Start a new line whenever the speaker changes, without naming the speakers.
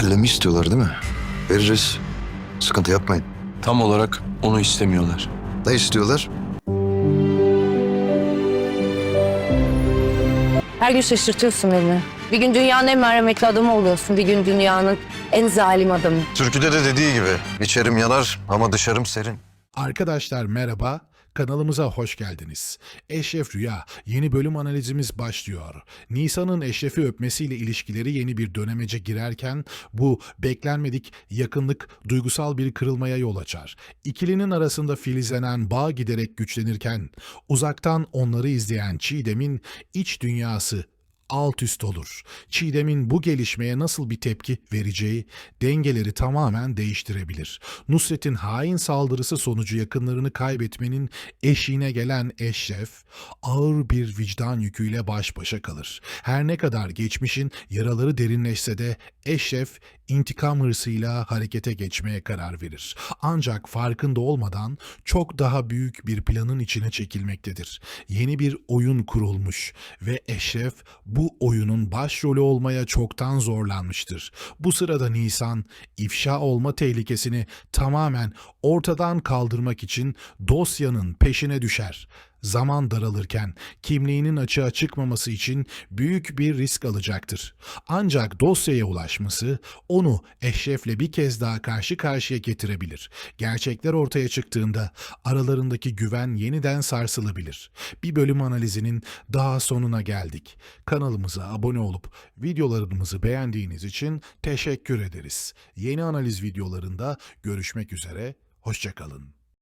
Kellemi istiyorlar değil mi? Veririz. Sıkıntı yapmayın.
Tam olarak onu istemiyorlar.
Ne istiyorlar?
Her gün şaşırtıyorsun beni. Bir gün dünyanın en merhametli adamı oluyorsun. Bir gün dünyanın en zalim adamı.
Türküde de dediği gibi. İçerim yanar ama dışarım serin.
Arkadaşlar merhaba, kanalımıza hoş geldiniz. Eşref Rüya yeni bölüm analizimiz başlıyor. Nisan'ın Eşref'i öpmesiyle ilişkileri yeni bir dönemece girerken bu beklenmedik yakınlık duygusal bir kırılmaya yol açar. İkilinin arasında filizlenen bağ giderek güçlenirken uzaktan onları izleyen Çiğdem'in iç dünyası alt üst olur. Çiğdem'in bu gelişmeye nasıl bir tepki vereceği dengeleri tamamen değiştirebilir. Nusret'in hain saldırısı sonucu yakınlarını kaybetmenin eşiğine gelen Eşref ağır bir vicdan yüküyle baş başa kalır. Her ne kadar geçmişin yaraları derinleşse de Eşref intikam hırsıyla harekete geçmeye karar verir. Ancak farkında olmadan çok daha büyük bir planın içine çekilmektedir. Yeni bir oyun kurulmuş ve Eşref bu oyunun başrolü olmaya çoktan zorlanmıştır. Bu sırada Nisan ifşa olma tehlikesini tamamen ortadan kaldırmak için dosyanın peşine düşer. Zaman daralırken kimliğinin açığa çıkmaması için büyük bir risk alacaktır. Ancak dosyaya ulaşması onu Eşref'le bir kez daha karşı karşıya getirebilir. Gerçekler ortaya çıktığında aralarındaki güven yeniden sarsılabilir. Bir bölüm analizinin daha sonuna geldik. Kanalımıza abone olup videolarımızı beğendiğiniz için teşekkür ederiz. Yeni analiz videolarında görüşmek üzere, hoşçakalın.